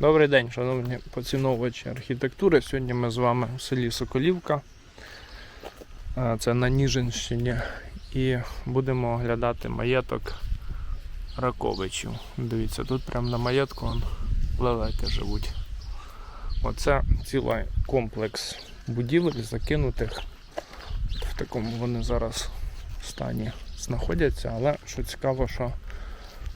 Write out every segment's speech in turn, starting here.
Добрий день, шановні поціновувачі архітектури. Сьогодні ми з вами в селі Соколівка. Е, Це на Ніжинщині. І будемо оглядати маєток Раковичів. Дивіться, тут прямо на маєтку лелеки живуть. Оце цілий комплекс будівель закинутих. В такому вони зараз стані знаходяться, але що цікаво, що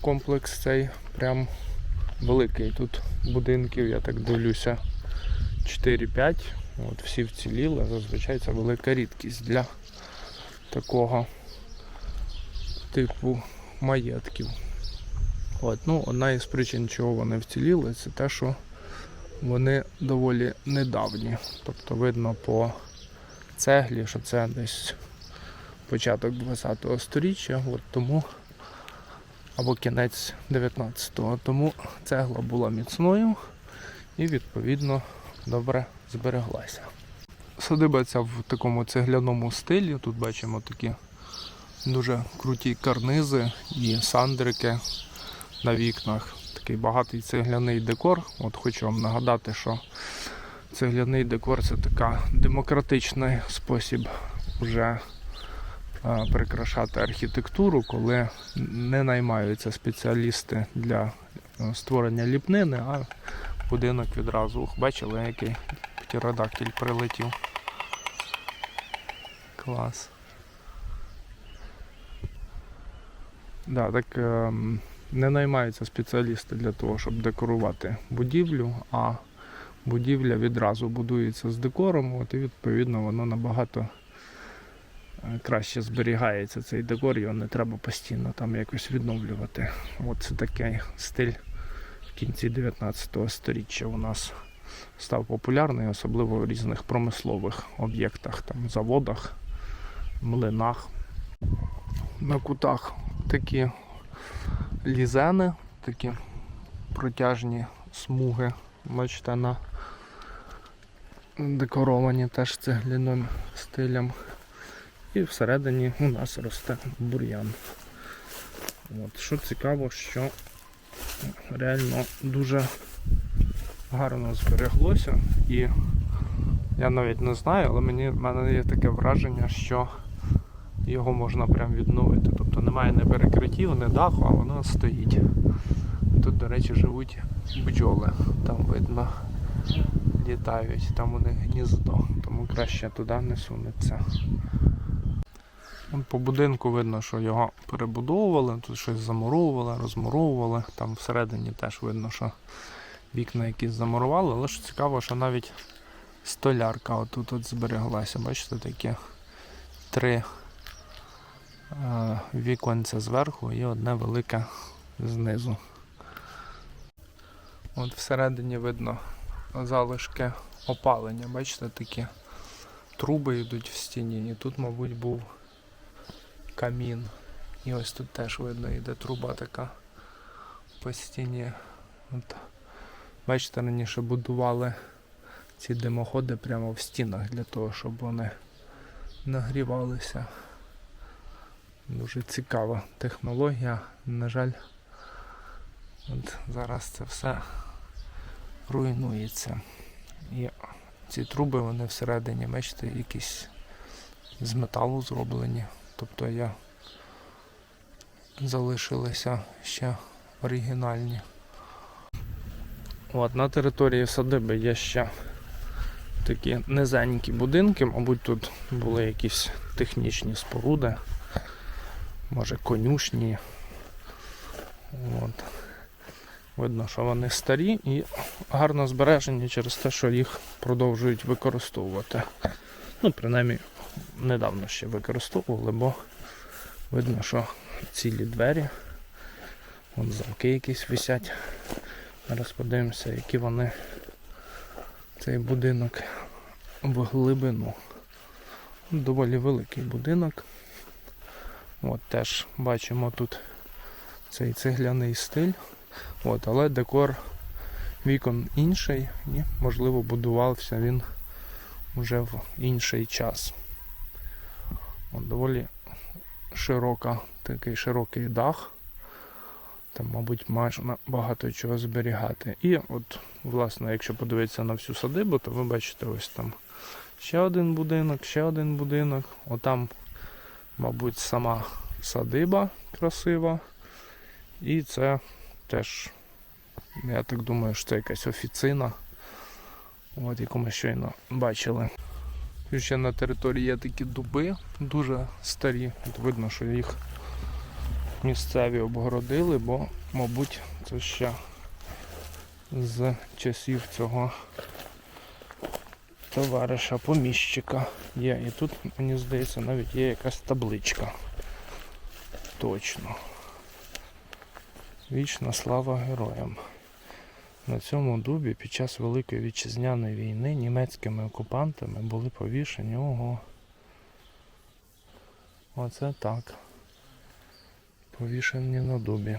комплекс цей прям великий. Тут будинків, я так дивлюся, 4-5. От всі вціліли. Зазвичай це велика рідкість для такого типу маєтків. От, ну, одна із причин, чого вони вціліли, це те, що вони доволі недавні.Тобто видно по цеглі, що це десь початок 20-го сторіччя, от тому або кінець 19-го. Тому цегла була міцною і відповідно добре збереглася. Садиба ця в такому цегляному стилі. Тут бачимо такі дуже круті карнизи і сандрики на вікнах. Такий багатий цегляний декор. От хочу вам нагадати, що цегляний декор це така демократичний спосіб вже прикрашати архітектуру, коли не наймаються спеціалісти для е, створення ліпнини, а будинок відразу. Бачили, який птеродактиль прилетів. Клас. Да, так ем, не наймаються спеціалісти для того, щоб декорувати будівлю, а будівля відразу будується з декором, от і відповідно воно набагато краще зберігається цей декор, його не треба постійно там якось відновлювати. От це такий стиль в кінці 19 століття у нас став популярний, особливо в різних промислових об'єктах, там заводах, млинах. На кутах такі лізени, такі протяжні смуги, бачите, на декоровані теж цегляним стилем. І всередині у нас росте бур'ян. От, що цікаво, що реально дуже гарно збереглося і я навіть не знаю, але мені, в мене є таке враження, що його можна прям відновити. Тобто немає не перекриттів, не даху, а воно стоїть. Тут, до речі, живуть бджоли. Там видно літають, там у них гніздо, тому краще туди не сунеться. По будинку видно, що його перебудовували, тут щось замуровували, розмуровували. Там всередині теж видно, що вікна якісь замурували, але що цікаво, що навіть столярка отут от збереглася. Бачите, такі три е, віконця зверху і одне велике знизу. От всередині видно залишки опалення. Бачите, такі труби йдуть в стіні. І тут, мабуть, був камін. І ось тут теж видно йде труба така по стіні. От. Бачите, раніше будували ці димоходи прямо в стінах для того, щоб вони нагрівалися. Дуже цікава технологія. На жаль, от зараз це все руйнується. І ці труби вони всередині, бачите, якісь з металу зроблені. Тобто я залишилися ще оригінальні. От, на території садиби є ще такі низенькі будинки, мабуть, тут були якісь технічні споруди, може конюшні. От. Видно, що вони старі і гарно збережені через те, що їх продовжують використовувати. Ну, принаймні, недавно ще використовували, бо видно, що цілі двері, Вон замки якісь висять. Зараз подивимося, які вони цей будинок в глибину. Доволі великий будинок. От теж бачимо тут цей цегляний стиль. От, але декор вікон інший і, можливо, будувався він вже в інший час. От, доволі широка, такий широкий дах. Там, мабуть, можна багато чого зберігати. І от, власне, якщо подивитися на всю садибу, то ви бачите ось там ще один будинок, ще один будинок. Отам, мабуть, сама садиба красива. І це теж, я так думаю, що це якась офіцина, от, яку ми щойно бачили. І ще на території є такі дуби дуже старі. От видно, що їх місцеві обгородили, бо, мабуть, це ще з часів цього товариша поміщика є. І тут, мені здається, навіть є якась табличка. Точно. Вічна слава героям. На цьому дубі під час Великої вітчизняної війни німецькими окупантами були повішені. Ого. Оце так. Повішені на дубі.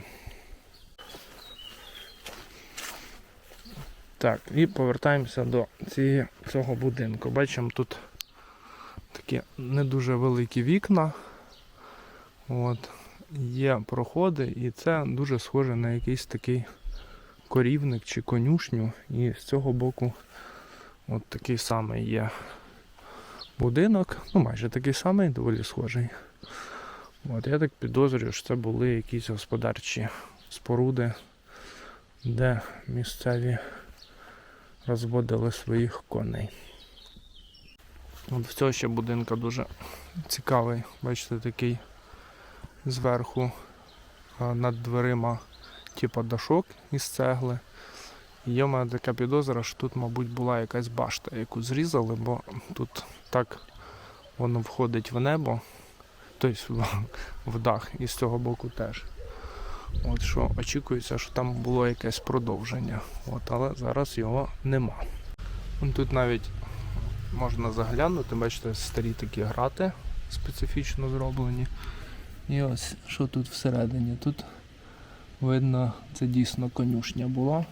Так, і повертаємося до цієї, цього будинку. Бачимо тут такі не дуже великі вікна. От. Є проходи, і це дуже схоже на якийсь такий корівник чи конюшню. І з цього боку от такий самий є будинок. Ну, майже такий самий, доволі схожий. От, я так підозрюю, що це були якісь господарчі споруди, де місцеві розводили своїх коней. От в цього ще будинка дуже цікавий. Бачите, такий зверху над дверима, типа дашок із цегли. Є в мене така підозра, що тут, мабуть, була якась башта, яку зрізали, бо тут так воно входить в небо, тобто в дах, і з цього боку теж. От що очікується, що там було якесь продовження. От, але зараз його нема. Тут навіть можна заглянути, бачите, старі такі грати специфічно зроблені. І ось що тут всередині. Тут видно, це дійсно конюшня була.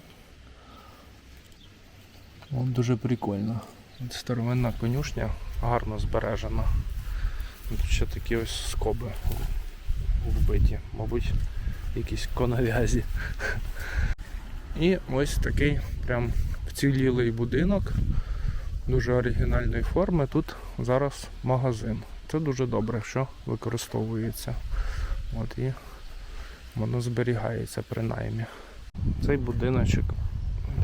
От дуже прикольно. Старовинна конюшня гарно збережена. Тут ще такі ось скоби вбиті, мабуть, якісь конов'язі. І ось такий прям вцілілий будинок дуже оригінальної форми. Тут зараз магазин. Це дуже добре, що використовується. От і воно зберігається принаймні. Цей будиночок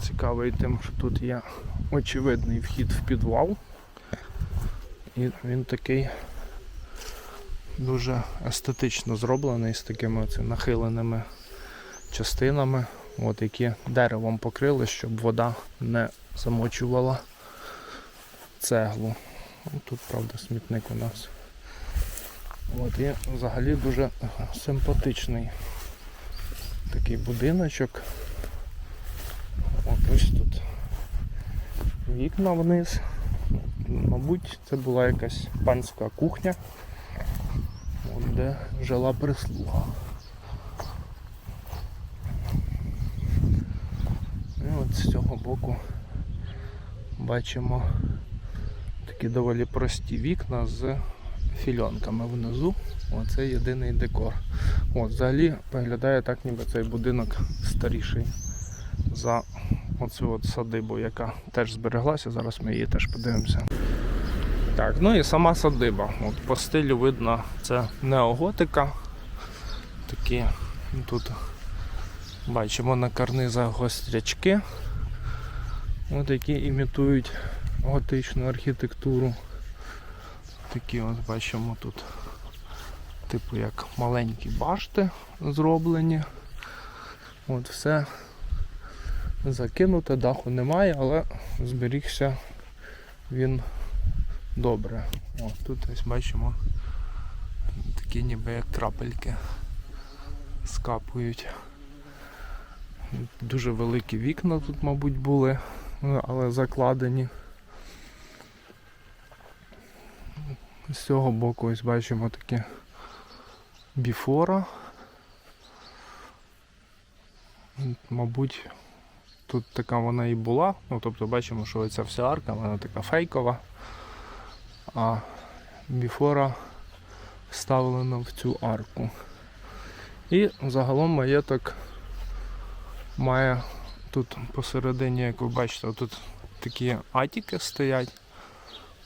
цікавий тим, що тут є очевидний вхід в підвал. І він такий дуже естетично зроблений з такими оці нахиленими частинами, от, які деревом покрили, щоб вода не замочувала цеглу. Тут, правда, смітник у нас. От, і взагалі дуже симпатичний такий будиночок. Ось тут вікна вниз. Мабуть, це була якась панська кухня, де жила прислуга. І от з цього боку бачимо такі доволі прості вікна з фільонками внизу. Оце єдиний декор. От, взагалі виглядає так, ніби цей будинок старіший за оцю от садибу, яка теж збереглася. Зараз ми її теж подивимося. Так, ну і сама садиба. От По стилю видно, це неоготика. Такі тут бачимо на карнизах гострячки, от які імітують готичну архітектуру. Такі от бачимо тут, типу як маленькі башти зроблені. От все закинуте, даху немає, але зберігся він добре. О, тут ось бачимо такі ніби як крапельки скапують. Дуже великі вікна тут, мабуть, були, але закладені. З цього боку ось бачимо таке біфора. Мабуть, тут така вона і була. Ну, тобто бачимо, що ця вся арка, вона така фейкова, а біфора вставлена в цю арку. І загалом маєток має тут посередині, як ви бачите, тут такі атіки стоять,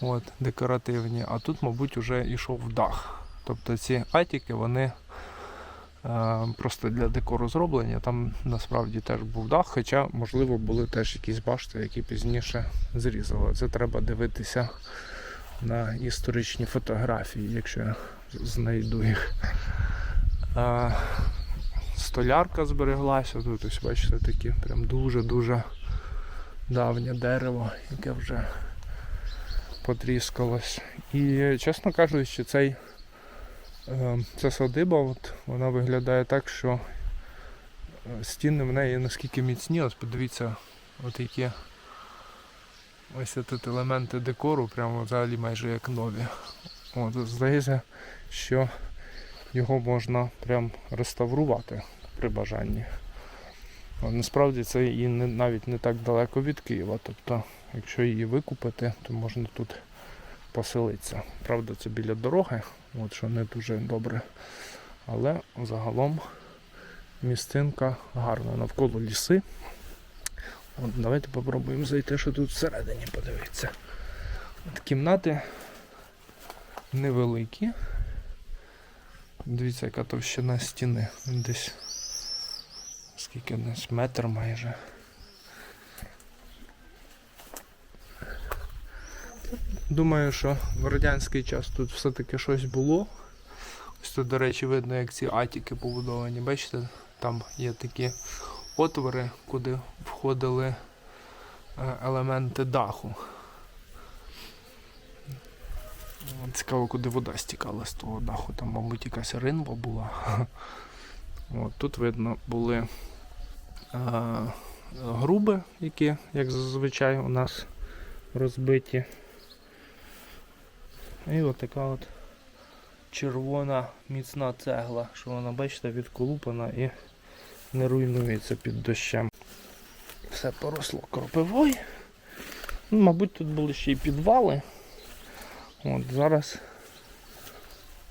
от, декоративні, а тут, мабуть, вже йшов дах. Тобто ці атіки, вони е, просто для декору зроблені. Там насправді теж був дах, хоча, можливо, були теж якісь башти, які пізніше зрізали. Це треба дивитися на історичні фотографії, якщо я знайду їх. Е, столярка збереглася. Тут ось бачите такі прям дуже-дуже давнє дерево, яке вже потріскалось. І чесно кажучи, цей, е, ця садиба, от, вона виглядає так, що е, стіни в неї наскільки міцні, ось подивіться, от які ось тут елементи декору, прямо взагалі майже як нові. От, здається, що його можна прям реставрувати при бажанні. Насправді це і не, навіть не так далеко від Києва. Тобто, якщо її викупити, то можна тут поселитися. Правда, це біля дороги, от що не дуже добре. Але загалом місцинка гарна, навколо ліси. От, давайте попробуємо зайти, що тут всередині подивитися. От кімнати невеликі. Дивіться, яка товщина стіни. Десь скільки десь метр майже. Думаю, що в радянський час тут все-таки щось було. Ось тут, до речі, видно, як ці атіки побудовані. Бачите, там є такі отвори, куди входили е, елементи даху. Цікаво, куди вода стікала з того даху. Там, мабуть, якась ринва була. От, тут видно були е, груби, які, як зазвичай, у нас розбиті. І от така от червона міцна цегла, що вона, бачите, відколупана і не руйнується під дощем. Все поросло кропивою. Ну, мабуть, тут були ще й підвали. От Зараз,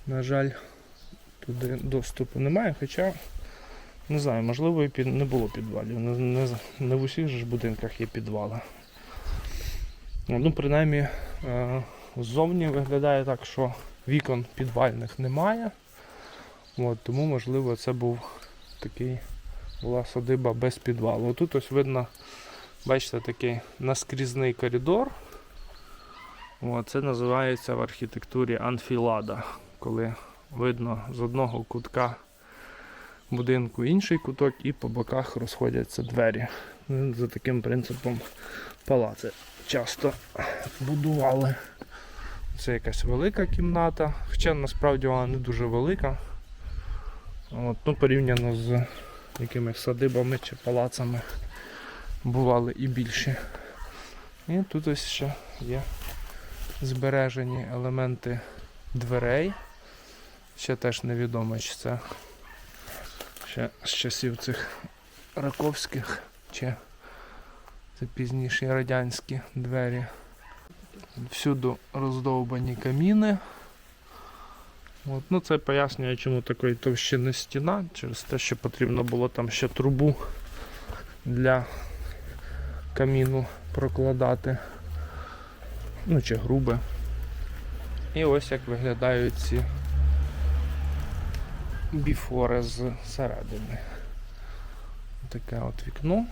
на жаль, туди доступу немає, хоча, не знаю, можливо і не було підвалів. Не, не, не в усіх же ж будинках є підвали. Ну, принаймні, е, ззовні виглядає так, що вікон підвальних немає. От, тому, можливо, це був такий була садиба без підвалу. Тут ось видно, бачите, такий наскрізний коридор. О, це називається в архітектурі анфілада, коли видно з одного кутка будинку інший куток і по боках розходяться двері. Ну, За таким принципом палаци часто будували. Це якась велика кімната, хоча насправді вона не дуже велика. От, ну, порівняно з якимись садибами чи палацами бували і більші. І тут ось ще є збережені елементи дверей. Ще теж невідомо, чи це ще з часів цих раковських, чи це пізніші радянські двері. Всюди роздовбані каміни. От, ну Це пояснює, чому такої товщини стіна, через те, що потрібно було там ще трубу для каміну прокладати ну чи грубе. І ось як виглядають ці біфори з середини. Таке от вікно.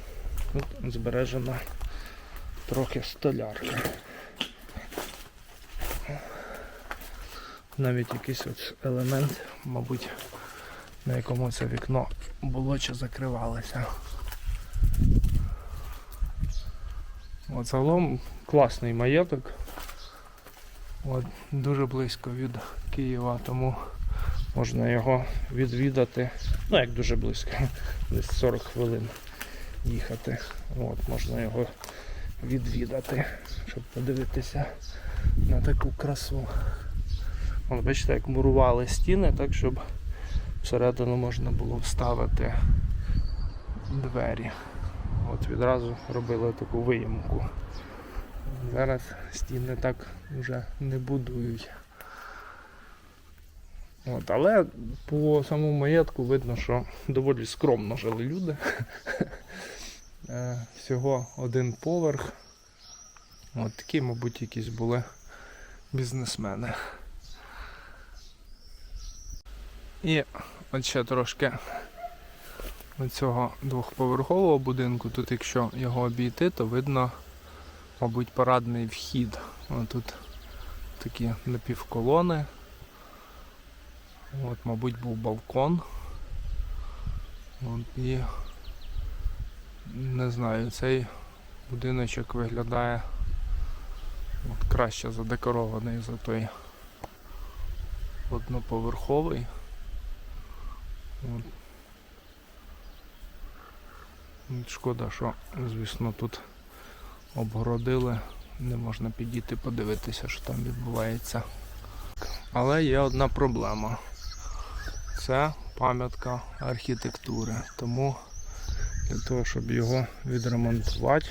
Тут збережена трохи столярка. Навіть якийсь от елемент, мабуть, на якому це вікно було чи закривалося. От загалом класний маєток. От, Дуже близько від Києва, тому можна його відвідати. Ну як дуже близько, десь 40 хвилин їхати. От, Можна його відвідати, щоб подивитися на таку красу. От, Бачите, як мурували стіни, так щоб всередину можна було вставити двері. От відразу робили таку виїмку. Зараз стіни так вже не будують. От, але по самому маєтку видно, що доволі скромно жили люди. Е, Всього один поверх. От такі, мабуть, якісь були бізнесмени. І от ще трошки цього двохповерхового будинку. Тут, якщо його обійти, то видно, мабуть, парадний вхід. От тут такі напівколони. От, мабуть, був балкон. От, і не знаю, цей будиночок виглядає от, краще задекорований за той одноповерховий. От. Шкода, що, звісно, тут обгородили, не можна підійти подивитися, що там відбувається. Але є одна проблема. Це пам'ятка архітектури. Тому для того, щоб його відремонтувати,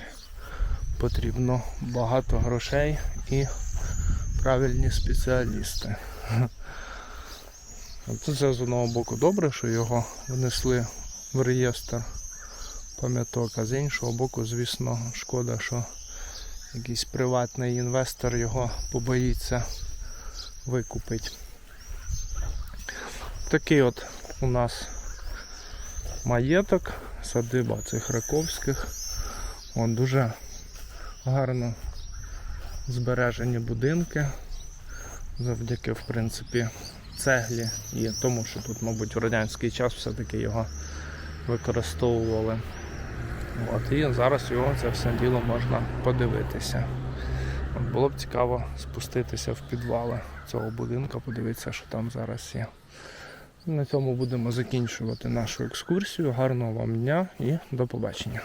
потрібно багато грошей і правильні спеціалісти. Це з одного боку добре, що його внесли в реєстр пам'яток, а з іншого боку, звісно, шкода, що якийсь приватний інвестор його побоїться викупити. Такий от у нас маєток, садиба цих Раковських. От дуже гарно збережені будинки. Завдяки, в принципі, цеглі і тому, що тут, мабуть, в радянський час все-таки його використовували. От, і зараз його це все діло можна подивитися. От було б цікаво спуститися в підвали цього будинку, подивитися, що там зараз є. На цьому будемо закінчувати нашу екскурсію. Гарного вам дня і до побачення.